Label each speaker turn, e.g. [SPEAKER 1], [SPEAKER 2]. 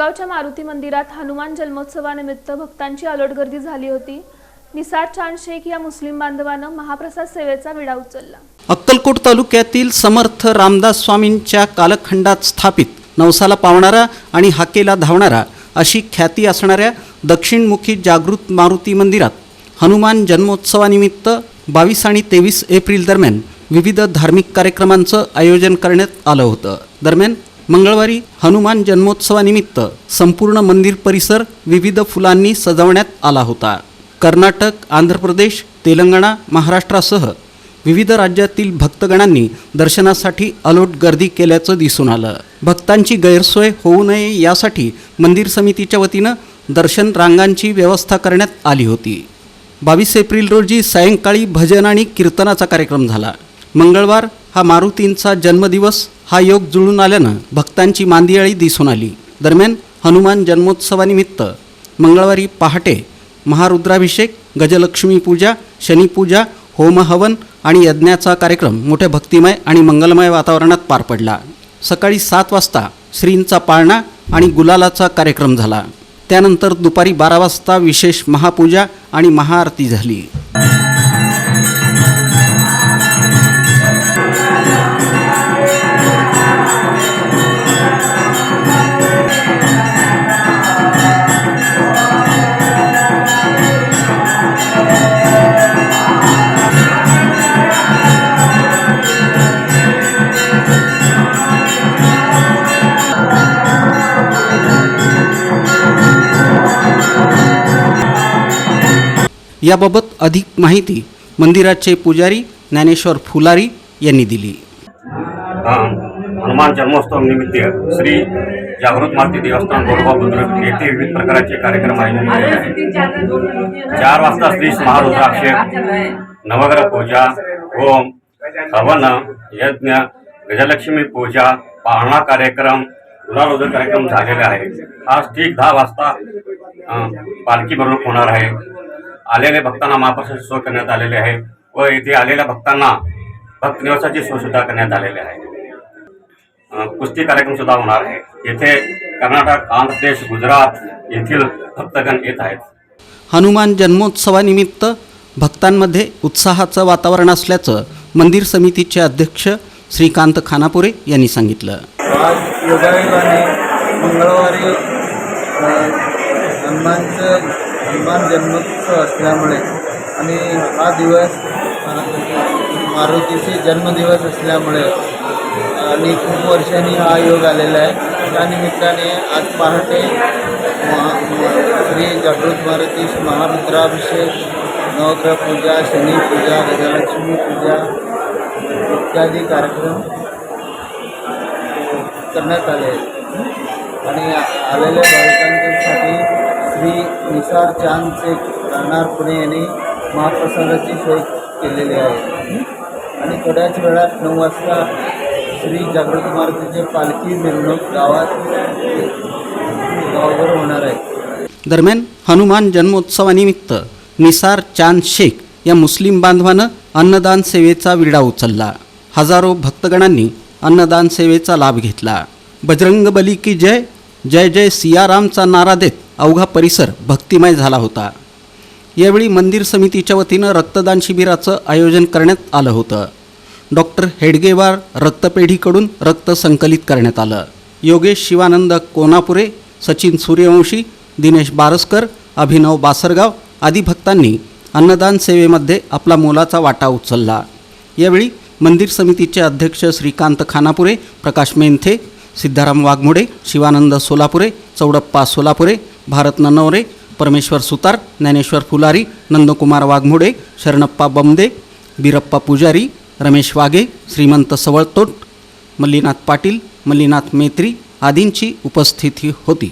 [SPEAKER 1] जळगावच्या मारुती मंदिरात हनुमान जन्मोत्सवानिमित्त भक्तांची अलोट गर्दी झाली होती. निसार चांद शेख या मुस्लिम बांधवानं महाप्रसाद सेवेचा विडा उचलला.
[SPEAKER 2] अक्कलकोट तालुक्यातील समर्थ रामदास स्वामींच्या कालखंडात स्थापित नवसाला पावणारा आणि हाकेला धावणारा अशी ख्याती असणाऱ्या दक्षिणमुखी जागृत मारुती मंदिरात हनुमान जन्मोत्सवानिमित्त बावीस आणि तेवीस एप्रिल दरम्यान विविध धार्मिक कार्यक्रमांचं आयोजन करण्यात आलं होतं. दरम्यान मंगळवारी हनुमान जन्मोत्सवानिमित्त संपूर्ण मंदिर परिसर विविध फुलांनी सजवण्यात आला होता. कर्नाटक आंध्र प्रदेश तेलंगणा महाराष्ट्रासह विविध राज्यातील भक्तगणांनी दर्शनासाठी अलोट गर्दी केल्याचं दिसून आलं. भक्तांची गैरसोय होऊ नये यासाठी मंदिर समितीच्या वतीनं दर्शन रांगांची व्यवस्था करण्यात आली होती. बावीस एप्रिल रोजी सायंकाळी भजन आणि कीर्तनाचा कार्यक्रम झाला. मंगळवार हा मारुतींचा जन्मदिवस हा योग जुळून आल्यानं भक्तांची मांदियाळी दिसून आली. दरम्यान हनुमान जन्मोत्सवानिमित्त मंगळवारी पहाटे महारुद्राभिषेक गजलक्ष्मी पूजा शनीपूजा होमहवन आणि यज्ञाचा कार्यक्रम मोठ्या भक्तिमय आणि मंगलमय वातावरणात पार पडला. सकाळी सात वाजता श्रींचा पाळणा आणि गुलालाचा कार्यक्रम झाला. त्यानंतर दुपारी बारा वाजता विशेष महापूजा आणि महाआरती झाली. याबाबत अधिक माहिती मंदिराचे पुजारी ज्ञानेश्वर फुलारी यांनी दिली.
[SPEAKER 3] हनुमान जन्मोत्सव निमित्त श्री जागृत मारुती देवस्थान गोरगाव बुद्रुक येथे विविध प्रकारचे कार्यक्रम आयोजित केले आहेत. चार वाजता श्री महारुद्राभिषेक नवग्रह पूजा होम हवन यज्ञ गजलक्ष्मी पूजा पाळणा कार्यक्रम गुलालोदर कार्यक्रम झालेले आहे आज ठीक दहा वाजता पालखी बरोबर होणार आहे. आलेल्या भक्तांना महाप्रसाद सोय करण्यात आलेले आहे व येथे आलेल्या भक्तांना भक्त निवासाची सोय सुद्धा करण्यात आलेली आहे. कुस्ती कार्यक्रम सुद्धा होणार आहे. येथे कर्नाटक आंध्र प्रदेश गुजरात येथील भक्तगण येत आहेत.
[SPEAKER 2] हनुमान जन्मोत्सवानिमित्त भक्तांमध्ये उत्साहाचं वातावरण असल्याचं मंदिर समितीचे अध्यक्ष श्रीकांत खानापुरे यांनी सांगितलं.
[SPEAKER 4] आज योगायोगाने मंगळवारी हनुमानचं हनुमान जन्मोत्सव असल्यामुळे. आणि हा दिवस मारुतीचे जन्मदिवस असल्यामुळे आणि खूप वर्षांनी हा योग आलेला आहे. त्या निमित्ताने आज पहाटे महा म- श्री जागृत मारुती महारुद्राभिषेक नवग्रह पूजा शनी पूजा गजलक्ष्मी पूजा इत्यादी कार्यक्रम करण्यात आले आहेत. आणि आलेल्या भाविकांसाठी श्री निसार चांद शेख राहणार पुणे यांनी महाप्रसादाची सोय केलेली आहे. आणि थोड्याच वेळात नऊ वाजता श्री जागृत मारुतीचे पालखी मिरवणूक गावात गावभर होणार आहे.
[SPEAKER 2] दरम्यान हनुमान जन्मोत्सवानिमित्त निसार चांद शेख या मुस्लिम बांधवानं अन्नदान सेवेचा विडा उचलला. हजारो भक्तगणांनी अन्नदान सेवेचा लाभ घेतला. बजरंग बली की जय जय जय सियारामचा नारा देत अवघा परिसर भक्तिमय झाला होता. यावेळी मंदिर समितीच्या वतीनं रक्तदान शिबिराचं आयोजन करण्यात आलं होतं. डॉक्टर हेडगेवार रक्तपेढीकडून रक्त संकलित करण्यात आलं. योगेश शिवानंद कोनापुरे सचिन सूर्यवंशी दिनेश बारसकर अभिनव बासरगाव आदी भक्तांनी अन्नदान सेवेमध्ये आपला मोलाचा वाटा उचलला. यावेळी मंदिर समितीचे अध्यक्ष श्रीकांत खानापुरे प्रकाश मेंथे सिद्धाराम वाघमोडे शिवानंद सोलापुरे चौडप्पा सोलापुरे भारत ननवरे परमेश्वर सुतार ज्ञानेश्वर फुलारी नंदकुमार वाघमोडे शरणप्पा बमदे बिरप्पा पुजारी रमेश वाघे श्रीमंत सवळतोट मल्लीनाथ पाटील मल्लीनाथ मेत्री आदींची उपस्थिती होती.